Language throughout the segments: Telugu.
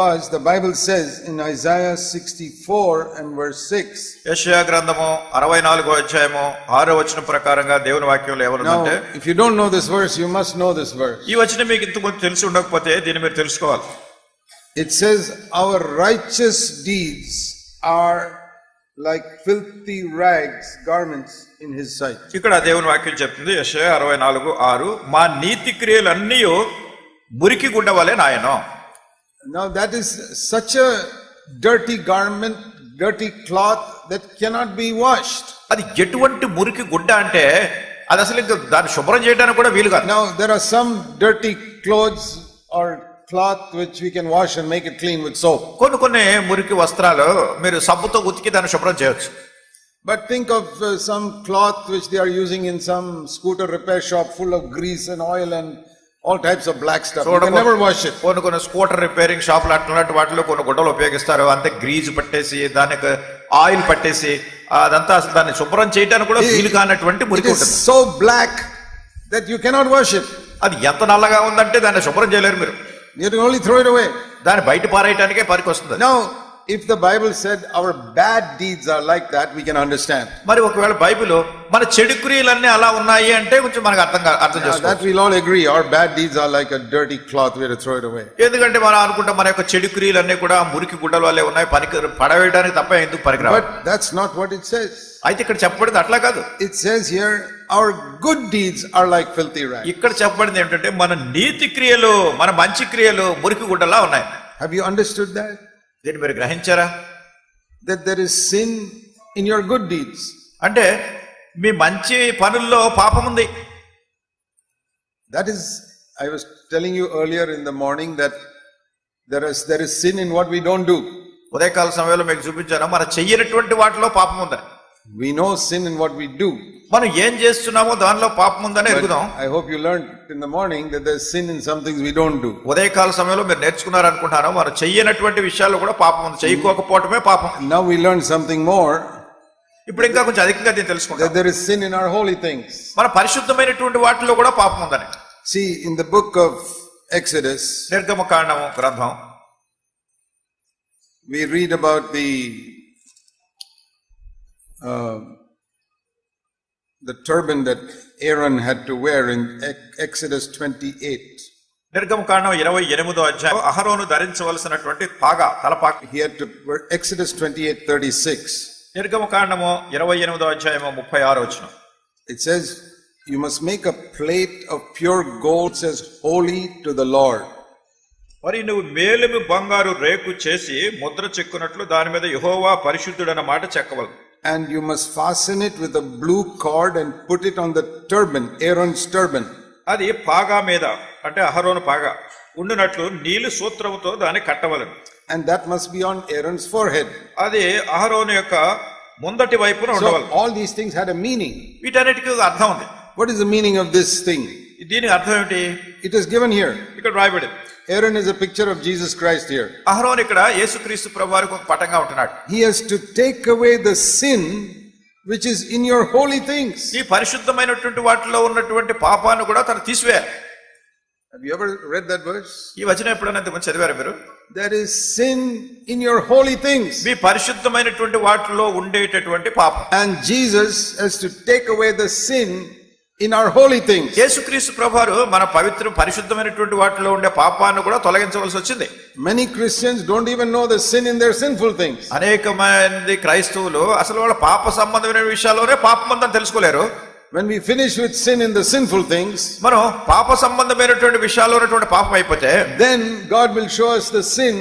Because the Bible says in Isaiah 64 and verse 6, యెషయా గ్రంథము అరవై నాలుగో అధ్యాయము ఆరో వచనం ప్రకారంగా దేవుని వాక్యంలో now ఏమనుందంటే if you don't know this verse, you must know this verse. ఈ వచనం మీకు ఇంతకుముందు తెలిసి ఉండకపోతే దీన్ని మీరు తెలుసుకోవాలి It says, Our righteous deeds are like filthy rags, garments in his sight. ఇక్కడ దేవుని వాక్యం చెప్తుంది యెషయా అరవై నాలుగు ఆరు మా నీతి క్రియలన్నీ మురికి గుండ వలె నాయనో Now that is such a dirty garment, dirty cloth that cannot be washed. అది ఎటువంటి మురికి గుడ్డ అంటే అది అసలు ఇంకా దాన్ని శుభ్రం చేయడానికి కూడా వీలు కాదు Now there are some dirty clothes or cloth which we can wash and make it clean with soap. కొన్ని కొన్ని మురికి వస్త్రాలు మీరు సబ్బుతో ఉతికి దాన్ని శుభ్రం చేయొచ్చు But think of uh, some cloth which they are using in some scooter repair shop full of grease and oil and all types of black stuff. You can never wash it. కొన్ని కొన్ని స్కూటర్ రిపేరింగ్ షాపులు అట్లాంటి వాటిలో కొన్ని గుడ్డలు ఉపయోగిస్తారు అంతే గ్రీజ్ పట్టేసి దానికి ఆయిల్ పట్టేసి అదంతా అసలు దాన్ని శుభ్రం చేయడానికి కూడా వీలు కానటువంటి మురికి so black that you cannot wash it. అది ఎంత నల్లగా ఉందంటే దాన్ని శుభ్రం చేయలేరు మీరు You can only throw it away. దాన్ని బయట పారేయటానికే పనికి వస్తుంది Now, if the Bible said our bad deeds are like that, we can understand. మరి ఒకవేళ బైబిల్ మన చెడు క్రియలన్నీ అలా ఉన్నాయి అంటే కొంచెం మనకు అర్థం అర్థం we'll all agree. Our bad deeds are like a dirty cloth. We have to throw it away. ఎందుకంటే మనం అనుకుంటాం మన యొక్క చెడు క్రియలన్నీ కూడా మురికి గుడ్డల వల్లే ఉన్నాయి పనికి పడవేయడానికి తప్ప ఎందుకు పనికిరావు But that's not what it says. అయితే ఇక్కడ చెప్పబడింది అట్లా కాదు It says here, our good deeds are like filthy rags. ఇక్కడ చెప్పబడింది ఏంటంటే మన నీతి క్రియలు మన మంచి క్రియలు మురికి గుడ్డలా ఉన్నాయి Have you understood that? దీన్ని మీరు గ్రహించారా? That there is sin in your good deeds అంటే మీ మంచి పనుల్లో పాపం ఉంది. That is I was telling you earlier in the morning that there is there is sin in what we don't do ఉదయకాల సమయంలో మీకు చూపించాను. మన చెయ్యినటువంటి వాటిలో పాపం ఉందని We know sin in what we do. మనం ఏం చేస్తున్నామో దానిలో పాపం ఉందని But ఎరుగుదాం I hope you learned in the morning that there's sin in some things we don't do. ఉదయకాల సమయంలో మీరు నేర్చుకున్నారు అనుకుంటాను మనం చెయ్యనటువంటి విషయాల్లో కూడా పాపం ఉంది చెయ్యకోకపోవటమే పాపం Now we learn something more ఇప్పుడు ఇంకా కొంచెం అధికంగా దీన్ని తెలుసుకుంటాం that there is sin in our holy things. మన పరిశుద్ధమైనటువంటి వాటిలో కూడా పాపం ఉందని See, in the book of Exodus, నిర్గమకాండము గ్రంథం we read about the uh, the turban that Aaron had to wear in Ex- Exodus 28. నిర్గమకాండం ఇరవై ఎనిమిదో అధ్యాయం అహరోను ధరించవలసినటువంటి పాగా Talapaka He had to wear Exodus 28 36. నిర్గమకాండము ఇరవై ఎనిమిదో అధ్యాయము ముప్పై ఆరు వచ్చిన It says, You must make a plate of pure gold, says, holy to the Lord. మరి నువ్వు మేలిమి బంగారు రేకు చేసి ముద్ర చెక్కునట్లు దాని మీద యహోవా పరిశుద్ధుడన్న మాట చెక్కవలదు And you must fasten it with a blue cord and put it on the turban, Aaron's turban. అది పాగా మీద అంటే అహరోను పాగా ఉండునట్లు నీలి సూత్రముతో దాన్ని కట్టవలను And that must be on Aaron's forehead. అది అహరోను యొక్క ముందటి వైపున So ఉండవలను all these things had a meaning. వీటన్నిటికీ అర్థం ఉంది What is the meaning of this thing? దీని అర్థం ఏమిటి It is given here. ఇక్కడ రాయబడింది Aaron is a picture of Jesus Christ here. Aaron ఇక్కడ యేసుక్రీస్తు ప్రభు వారికి ఒక పటంగా ఉంటున్నాడు He has to take away the sin which is in your holy things. ఈ పరిశుద్ధమైనటువంటి వాటిలో ఉన్నటువంటి పాపాన్ని కూడా తను తీసివేయాలి Have you ever read that verse? ఈ వచనం ఎప్పుడైనా ఇంతకుముందు చదివారు మీరు There is sin in your holy things. మీ పరిశుద్ధమైనటువంటి వాటిలో ఉండేటటువంటి పాపం And Jesus has to take away the sin in our holy things. యేసుక్రీస్తు ప్రభువారు మన పవిత్ర పరిశుద్ధమైనటువంటి వాటిలో ఉండే పాపాన్ని కూడా తొలగించవలసి వచ్చింది Many Christians don't even know the sin in their sinful things. అనేక మంది క్రైస్తవులు అసలు వాళ్ళ పాప సంబంధమైన విషయాల్లోనే పాపం ఉందని తెలుసుకోలేరు When we finish with sin in the sinful things, మనం పాప సంబంధమైనటువంటి విషయాల్లో ఉన్నటువంటి పాపం అయిపోతే then God will show us the sin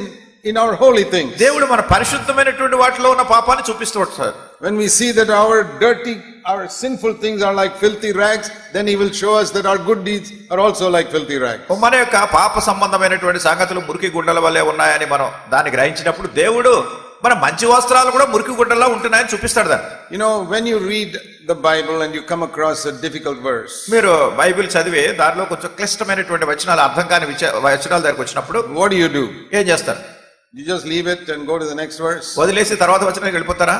in our holy things. దేవుడు మన పరిశుద్ధమైనటువంటి వాటిలో ఉన్న పాపాన్ని చూపిస్తూ ఉంటాడు When we see that our dirty, our sinful things are like filthy rags, then He will show us that our good deeds are also like filthy rags. మన యొక్క పాప సంబంధమైనటువంటి సంగతులు మురికి గుడ్డల వల్లే ఉన్నాయని మనం దాన్ని గ్రహించినప్పుడు దేవుడు మన మంచి వస్త్రాలు కూడా మురికి గుడ్డలా ఉంటున్నాయని చూపిస్తాడు దాన్ని You know, when you read the Bible and you come across a difficult verse, మీరు బైబిల్ చదివి దానిలో కొంచెం క్లిష్టమైనటువంటి వచనాలు అర్థం కాని విచ- వచనాల దగ్గరకు వచ్చినప్పుడు what do you do? ఏం చేస్తారు You just leave it and go to the next verse? వదిలేసి తర్వాత వచనానికి వెళ్ళిపోతారా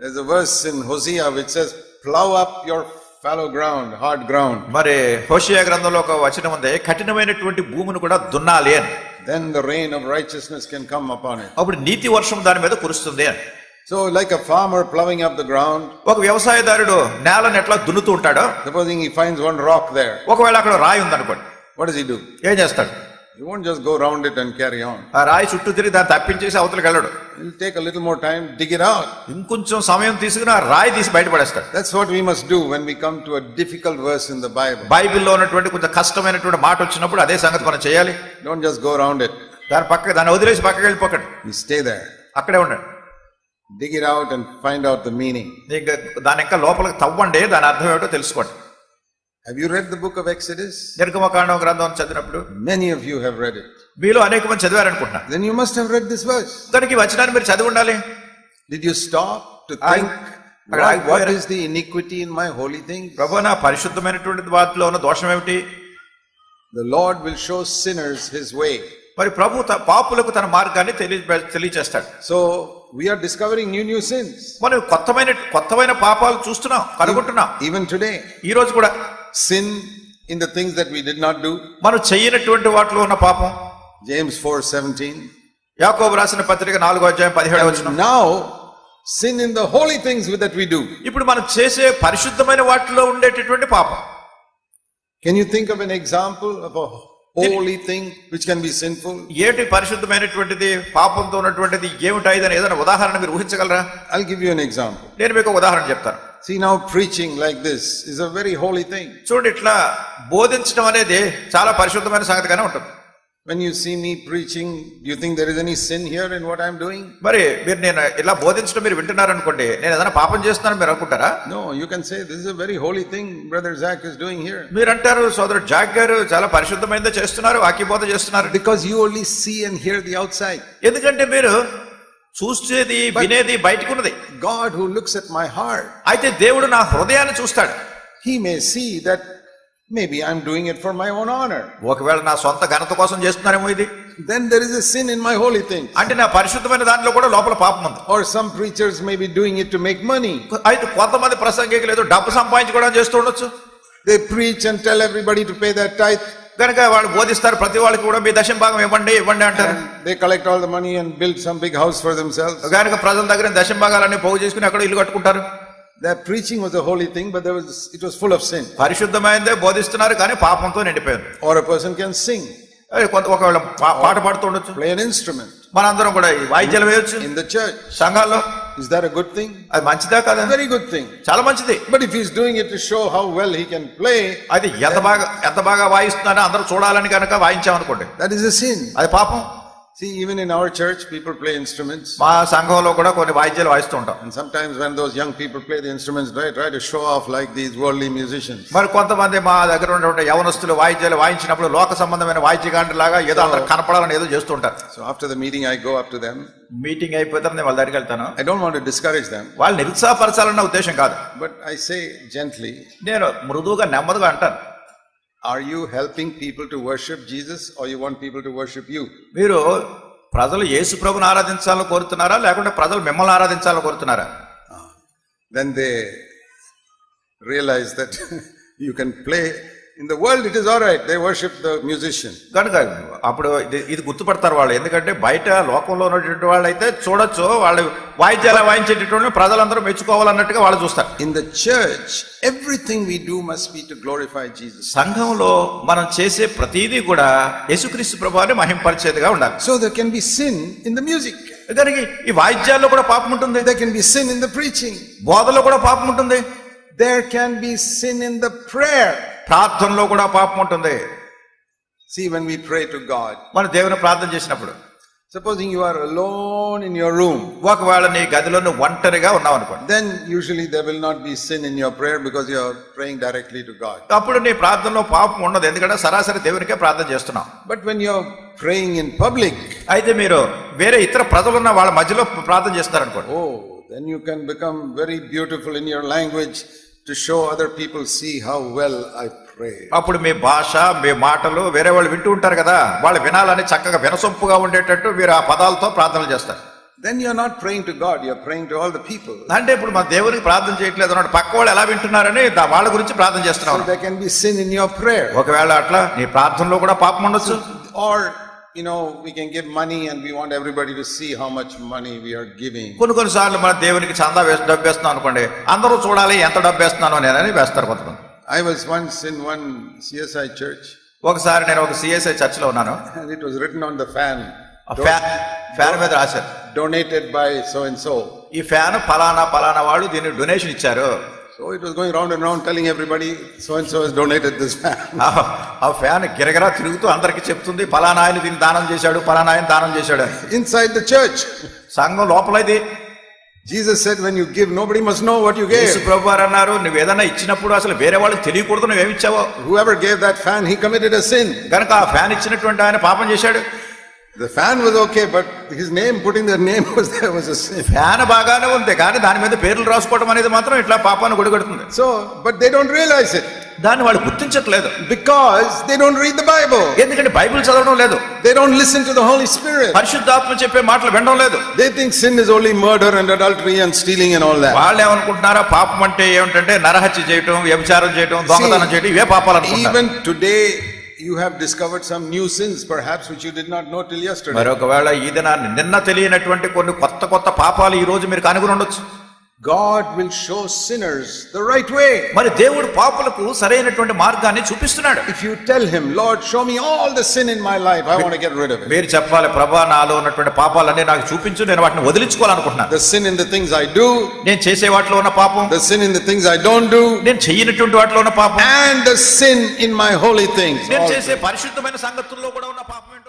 There's a verse in Hosea which says, Plow up your fallow ground, hard ground. మరి హోషియా గ్రంథంలో ఒక వచనం ఉంది కఠినమైనటువంటి భూమిని కూడా దున్నాలి అని then the rain of righteousness can come upon it. అప్పుడు నీతి వర్షం దాని మీద కురుస్తుంది అని So like a farmer plowing up the ground, ఒక వ్యవసాయదారుడు నేలను ఎట్లా దున్నుతూ ఉంటాడో supposing he finds one rock there, ఒకవేళ అక్కడ రాయి ఉందనుకోండి what does he do? ఏం చేస్తాడు He won't just go round it and carry on. ఆ రాయి చుట్టూ తిరిగి దాన్ని తప్పించేసి అవతలకి వెళ్ళడు a little more time, dig it out. ఇంకొంచెం సమయం తీసుకుని ఆ రాయి తీసి బయటపడేస్తాడు That's what we must do when we come to a difficult verse in the Bible. బైబిల్లో ఉన్నటువంటి కొంచెం కష్టమైనటువంటి మాట వచ్చినప్పుడు అదే సంగతి మనం చేయాలి Don't just go around it. దాని పక్క దాన్ని వదిలేసి పక్కకి వెళ్ళిపోకండి You stay there. అక్కడే ఉండండి Dig it out and find out the meaning. దాని ఇంకా లోపలికి తవ్వండి దాని అర్థం ఏమిటో తెలుసుకోండి Have you read the book of Exodus? నిర్గమకాండం గ్రంథం చదివినప్పుడు Many of you have read it. మీలో అనేక మంది చదివారనుకుంటున్నా Then you must have read this verse. దానికి వచనాన్ని మీరు చదివి ఉండాలి Did you stop to think, I- what, is the iniquity in my holy things? ప్రభు నా పరిశుద్ధమైనటువంటి వాటిలో ఉన్న దోషం ఏమిటి The Lord will show sinners his way. మరి ప్రభు పాపులకు తన మార్గాన్ని తెలియ తెలియచేస్తాడు So we are discovering new, new sins. మనం కొత్తమైన కొత్తమైన పాపాలు చూస్తున్నాం కనుగొంటున్నాం Even today, ఈ రోజు కూడా sin in the things that we did not do. మనం చెయ్యనటువంటి వాటిలో ఉన్న పాపం James 4:17. యాకోబు రాసిన పత్రిక నాలుగో అధ్యాయం పదిహేడు వచ్చిన Now, sin in the holy things that we do. ఇప్పుడు మనం చేసే పరిశుద్ధమైన వాటిలో ఉండేటటువంటి పాపం Can you think of an example of a holy thing which can be sinful? ఏటి పరిశుద్ధమైనటువంటిది పాపంతో ఉన్నటువంటిది ఏమిటా ఇదని ఏదైనా ఉదాహరణ మీరు ఊహించగలరా I'll give you an example. నేను మీకు ఉదాహరణ చెప్తాను See, now preaching like this is a very holy thing. చూడండి ఇట్లా బోధించడం అనేది చాలా పరిశుద్ధమైన సంగతిగానే ఉంటుంది When you see me preaching, do you think there is any sin here in what I'm doing? మరి మీరు నేను ఇలా బోధించడం మీరు వింటున్నారు అనుకోండి నేను ఏదైనా పాపం చేస్తున్నాను మీరు అనుకుంటారా No, you can say this is a very holy thing Brother Zach is doing here. మీరు అంటారు సోదరుడు జాక్ గారు చాలా పరిశుద్ధమైనదే చేస్తున్నారు వాక్యబోధ చేస్తున్నారు Because you only see and hear the outside. ఎందుకంటే మీరు చూసేది వినేది బయటకు ఉన్నది God who looks at my heart, అయితే దేవుడు నా హృదయాన్ని చూస్తాడు He may see that maybe I'm doing it for my own honor. ఒకవేళ నా సొంత ఘనత కోసం చేస్తున్నారేమో ఇది Then there is a sin in my holy thing. అంటే నా పరిశుద్ధమైన దాంట్లో కూడా లోపల పాపం ఉంది Or some preachers may be doing it to make money. అయితే కొంతమంది ప్రసంగికులు ఏదో డబ్బు సంపాదించుకోవడం చేస్తూ ఉండొచ్చు They preach and tell everybody to pay their tithe. కనుక వాళ్ళు బోధిస్తారు ప్రతి వాళ్ళకి కూడా మీ దశం భాగం ఇవ్వండి ఇవ్వండి అంటారు they collect all the money and build some big house for themselves. కనుక ప్రజల దగ్గర దశం భాగాలన్నీ పోగు చేసుకుని అక్కడ ఇల్లు కట్టుకుంటారు Their preaching was a holy thing, but there was, it was full of sin. పరిశుద్ధమైనదే బోధిస్తున్నారు కానీ పాపంతో నిండిపోయింది Or a person can sing, అదే కొంత ఒకవేళ పాట పాడుతూ ఉండొచ్చు play an instrument మనందరం కూడా ఈ వాయిద్యాలు వేయొచ్చు in the church. సంఘాల్లో Is that a good thing? అది మంచిదా కదా Very good thing. చాలా మంచిది But if he's doing it to show how well he can play, అది ఎంత బాగా ఎంత బాగా వాయిస్తున్నారో అందరూ చూడాలని కనుక వాయించామనుకోండి that is a sin. అది పాపం See, even in our church, people play instruments. మా సంఘంలో కూడా కొన్ని వాయిద్యాలు వాయిస్తూ ఉంటాం And sometimes when those young people play the instruments, they try to show off like these worldly musicians. మరి కొంతమంది మా దగ్గర ఉన్నటువంటి యవనస్తులు వాయిద్యాలు వాయించినప్పుడు లోక సంబంధమైన వాయిద్యగాండ్రి లాగా ఏదో అందరూ కనపడాలని ఏదో చేస్తూ ఉంటారు So after the meeting, I go up to them. Meeting అయిపోతే నేను వాళ్ళ దగ్గరికి వెళ్తాను I don't want to discourage them, వాళ్ళు నిరుత్సాహపరచాలన్న ఉద్దేశం కాదు but I say gently, నేను మృదువుగా నెమ్మదిగా అంటాను are you helping people to worship Jesus are you want people to worship you మీరు ప్రజలు యేసు ప్రభుని ఆరాధించాలని కోరుతున్నారా? లేకుంటే ప్రజలు మిమ్మల్ని ఆరాధించాలని కోరుతున్నారా? Then they realise that you can play in the world it is all right they worship the musician కనుక అప్పుడు ఇది గుర్తుపడతారు వాళ్ళు. ఎందుకంటే బయట లోకంలో ఉన్నటువంటి వాళ్ళు అయితే చూడొచ్చు. వాళ్ళు వాయిద్యాలు వాయించేటటువంటి ప్రజలందరూ మెచ్చుకోవాలన్నట్టుగా వాళ్ళు చూస్తారు. In the church everything we do must be to glorify Jesus సంఘంలో మనం చేసే ప్రతిదీ కూడా యేసుక్రీస్తు ప్రభువాన్ని మహింపరిచేదిగా ఉండాలి. So the can be sin in the music దానికి ఈ వాయిద్యాల్లో కూడా పాపం ఉంటుంది. They can be sin in the preaching బోధలో కూడా పాపం ఉంటుంది. There can be sin in the prayer ప్రార్థనలో కూడా పాపం ఉంటుంది See, when we pray to God, మన దేవుని ప్రార్థన చేసినప్పుడు supposing you are alone in your room, ఒకవేళ నీ గదిలో నువ్వు ఒంటరిగా ఉన్నావు అనుకోండి then usually there will not be sin in your prayer because you are praying directly to God. అప్పుడు నీ ప్రార్థనలో పాపం ఉండదు ఎందుకంటే సరాసరి దేవునికే ప్రార్థన చేస్తున్నాం But when you're praying in public, అయితే మీరు వేరే ఇతర ప్రజలున్న వాళ్ళ మధ్యలో ప్రార్థన చేస్తారనుకోండి oh, then you can become very beautiful in your language to show other people see how well I pray. అప్పుడు మీ భాష మీ మాటలు వేరే వాళ్ళు వింటూ ఉంటారు కదా వాళ్ళు వినాలని చక్కగా వినసొంపుగా ఉండేటట్టు మీరు ఆ పదాలతో ప్రార్థనలు చేస్తారు Then you're not praying to God, you're praying to all the people. అంటే ఇప్పుడు మా దేవునికి ప్రార్థన చేయట్లేదు అన్నాడు పక్క వాళ్ళు ఎలా వింటున్నారని దా- వాళ్ళ గురించి ప్రార్థన So చేస్తున్నాం there can be sin in your prayer. ఒకవేళ అట్లా నీ ప్రార్థనలో కూడా పాపం ఉండొచ్చు Or you know, we can give money and we want everybody to see how much money we are giving. కొన్ని కొన్నిసార్లు మన దేవునికి చందా వేసి డబ్బు వేస్తున్నాం అనుకోండి అందరూ చూడాలి ఎంత డబ్బు వేస్తున్నానో నేనని వేస్తారు కొంతమంది I was once in one CSI church ఒకసారి నేను ఒక సిఎస్ఐ చర్చిలో ఉన్నాను and it was written on the fan, ఆ ఫ్యాన్ ఫ్యాన్ మీద రాశారు donated by so and so. ఈ ఫ్యాన్ ఫలానా ఫలానా వాళ్ళు దీనికి డొనేషన్ ఇచ్చారు So it was going round and round telling everybody, so and so has donated this fan. ఆ- ఫ్యాన్ గిరగిరా తిరుగుతూ అందరికి చెప్తుంది ఫలానా ఆయన దీన్ని దానం చేశాడు ఫలానా ఆయన దానం చేశాడు. Inside the church, సంఘం లోపల ఇది Jesus said, when you give, nobody must know what you Yesu gave. ప్రభు వారు అన్నారు నువ్వు ఏదైనా ఇచ్చినప్పుడు అసలు వేరే వాళ్ళకి తెలియకూడదు నువ్వేమిచ్చావో Whoever gave that fan, he committed a sin. కనుక ఆ ఫ్యాన్ ఇచ్చినటువంటి ఆయన పాపం చేశాడు The fan was okay, but his name, putting the name was there was a sin. Fan బాగానే ఉంది కానీ దాని మీద పేర్లు రాసుకోవడం అనేది మాత్రం ఇట్లా పాపాన్ని గొడిగడుతుంది So, but they don't realize it దాన్ని వాళ్ళు గుర్తించట్లేదు because they don't read the Bible. ఎందుకంటే బైబిల్ చదవడం లేదు They don't listen to the Holy Spirit. పరిశుద్ధాత్మ చెప్పే మాటలు వినడం లేదు They think sin is only murder and adultery and stealing and all that. వాళ్ళు ఏమనుకుంటున్నారా పాపం అంటే ఏమిటంటే నరహత్య చేయటం వ్యభిచారం చేయటం దొంగతనం చేయటం ఇవే పాపాలు అనుకుంటారు Even today, you have discovered some new sins perhaps which you did not know till yesterday మరొకవేళ ఈ దినాన్ని నిన్న తెలియనటువంటి కొన్ని కొత్త కొత్త పాపాలు ఈ రోజు మీరు కనుగొనొచ్చు God will show sinners the right way. మరి దేవుడు పాపులకు సరైనటువంటి మార్గాన్ని చూపిస్తున్నాడు If you tell him, Lord, show me all the sin in my life, I want to get rid of it. మీరు చెప్పాలి ప్రభా నాలో ఉన్నటువంటి పాపాలన్నీ నాకు చూపించు నేను వాటిని వదిలించుకోవాలనుకుంటున్నాను The sin in the things I do, నేను చేసే వాటిలో ఉన్న పాపం the sin in the things I don't do, నేను చెయ్యనటువంటి వాటిలో ఉన్న పాపం and the sin in my holy things. నేను చేసే పరిశుద్ధమైన సంగతుల్లో కూడా ఉన్న పాపం